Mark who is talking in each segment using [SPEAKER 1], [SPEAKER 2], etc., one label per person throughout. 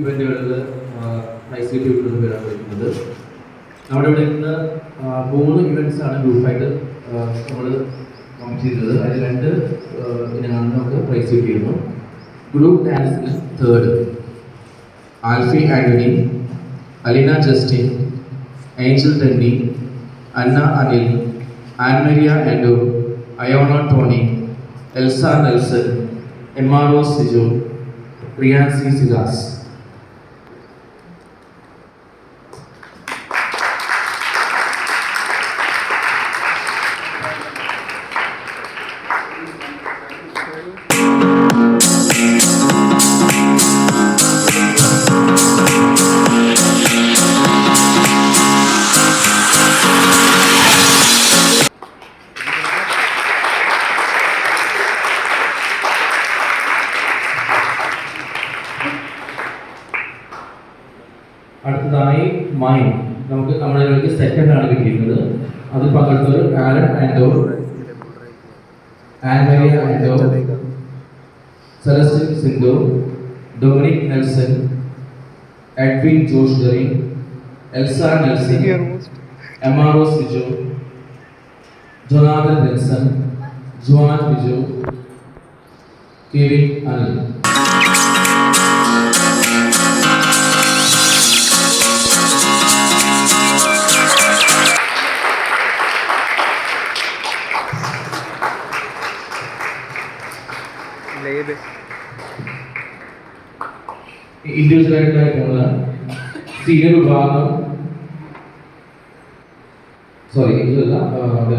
[SPEAKER 1] ഇവന്റുകളിൽ I C T വിടുന്ന വരാൻ വിളിക്കുന്നത്. നമ്മുടെ ഇവിടെ നിന്ന് മൂന്ന് ഇവന്റ്സ് ആണ് ഗ്രൂപ്പായിട്ട് നമ്മൾ ഫോം ചെയ്തത്. അതിൽ രണ്ട് ഇനങ്ങളാണ് നമുക്ക് പ്രൈസ് കിട്ടിയിരുന്നു. ഗ്രൂപ്പ് ഡാൻസിന് third Alphy Antony Aleena Justin Angel Tenny Anna Anil Annmaria Ando Ayona Tony Elsa Nelson M R O Sijo Riyancy Sidas. അടുത്തതായി മൈൻ നമുക്ക് നമ്മുടെ സെക്കൻഡ് ആണ് കിട്ടിയിരുന്നത് അത് പങ്കെടുത്തത് Alan Ando Annmaria Ando Celestine Sindhu Dominic Nelson Edwin Josh Derin Elsa Nelson M R O Siju Jonathan Nelson John Biju Kevin Anil. Individual ആയിട്ടുള്ള senior വിഭാഗം. Sorry ഇതല്ല അത്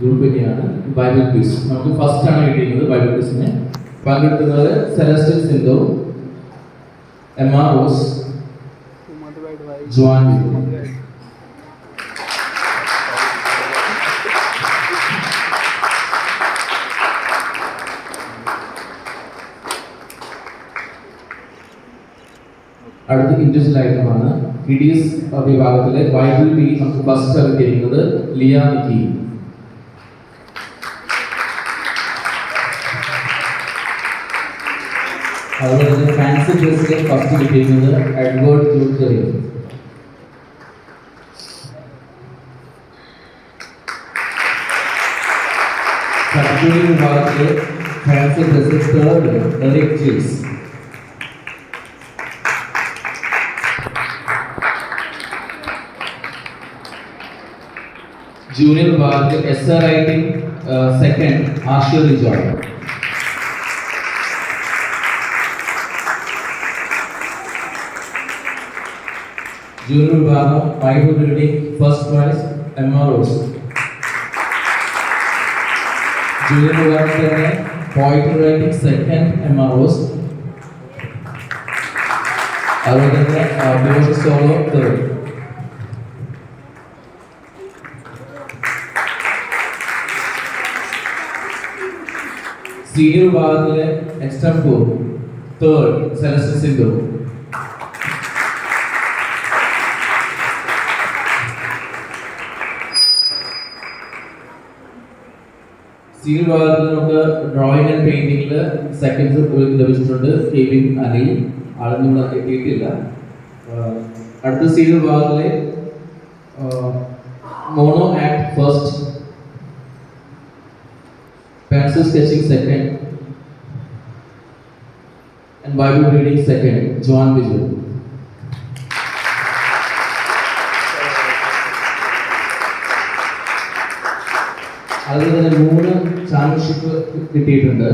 [SPEAKER 1] ഗ്രൂപ്പ് തന്നെയാണ് ബൈബിൾ ക്വിസ് നമുക്ക് ഫസ്റ്റ് ആണ് കിട്ടിയിരുന്നത് ബൈബിൾ ക്വിസിന് പങ്കെടുക്കുന്നത് Celestine Sindhu M R Rose John അടുത്ത ഇൻഡിവിജ്വൽ ഐറ്റമാണ് കിഡീസ് വിഭാഗത്തിലെ ബൈബിൾ ബി നമുക്ക് ഫസ്റ്റ് കിട്ടിയിരിക്കുന്നത് ലിയ നിക്കി അതുപോലെ തന്നെ ഫാൻസി ഡ്രസ്സിലെ ഫസ്റ്റ് കിട്ടിയിരിക്കുന്നത് എഡ്വേർഡ് ജൂക്കറി സബ്ജൂറി വിഭാഗത്തിലെ ഫാൻസി ഡ്രസ്സിൽ തേർഡ് എറിക് ജെയ്സ് ജൂനിയർ വിഭാഗത്തിൽ essay writing second Ashir Rijoy junior വിഭാഗം Bible reading first prize M R Rose junior വിഭാഗത്തിൽ തന്നെ poetry writing second M R Rose അതുപോലെ തന്നെ ഡിവോഷൻ സോളോ തേർഡ് സീനിയർ വിഭാഗത്തിലെ extra four third സെലസ്റ്റർ Sindhu senior വിഭാഗത്തിൽ നമുക്ക് drawing and പെയിന്റിംഗിൽ സെക്കൻഡ് ലഭിച്ചിട്ടുണ്ട് കെവിൻ അനിൽ. ആളൊന്നും എത്തിയിട്ടില്ല. അടുത്ത സീനിയർ വിഭാഗത്തിലെ mono act first pencil sketching second and Bible reading second, John Viju. അതുപോലെ തന്നെ മൂന്ന് ചാമ്പ്യൻഷിപ്പ് കിട്ടിയിട്ടുണ്ട്.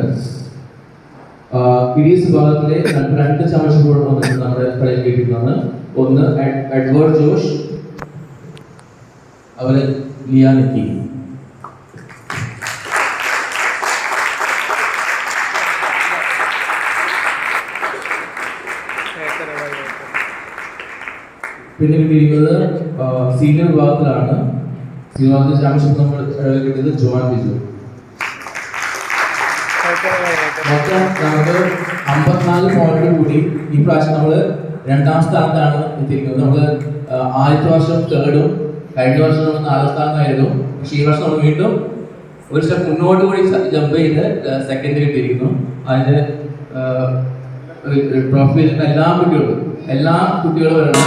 [SPEAKER 1] കിഡീസ് വിഭാഗത്തിലെ രണ്ട് ചാമ്പ്യൻഷിപ്പുകൾ വന്നിട്ടുണ്ട് നമ്മുടെ കളിയിൽ കിട്ടിയിട്ടുള്ളത് ഒന്ന് എഡ്- എഡ്വേർഡ് ജോഷ് അതുപോലെ ലിയ പിന്നെ കിട്ടിയിരിക്കുന്നത് സീനിയർ വിഭാഗത്തിലാണ്. സീനിയർ വിഭാഗത്തിൽ ചാമ്പ്യൻഷിപ്പ് നമ്മൾ കിട്ടിയത് ജോൺ ബിജു. മൊത്തം നമുക്ക് അമ്പത്തിനാല് പോയിന്റ് കൂടി. ഈ പ്രാവശ്യം നമ്മൾ രണ്ടാം സ്ഥാനത്താണ് എത്തിയിരിക്കുന്നത്. നമ്മൾ ആദ്യത്തെ വർഷം തേർഡും കഴിഞ്ഞ വർഷം നമ്മൾ നാലാം സ്ഥാനത്തായിരുന്നു. പക്ഷേ ഈ വർഷം നമ്മൾ വീണ്ടും ഒരു സ്റ്റെപ്പ് മുന്നോട്ട് കൂടി ജമ്പ് ചെയ്ത് സെക്കൻഡ് കിട്ടിയിരിക്കുന്നു. അതിന്റെ ട്രോഫി എല്ലാ കുട്ടികളും എല്ലാ കുട്ടികളും വരണം.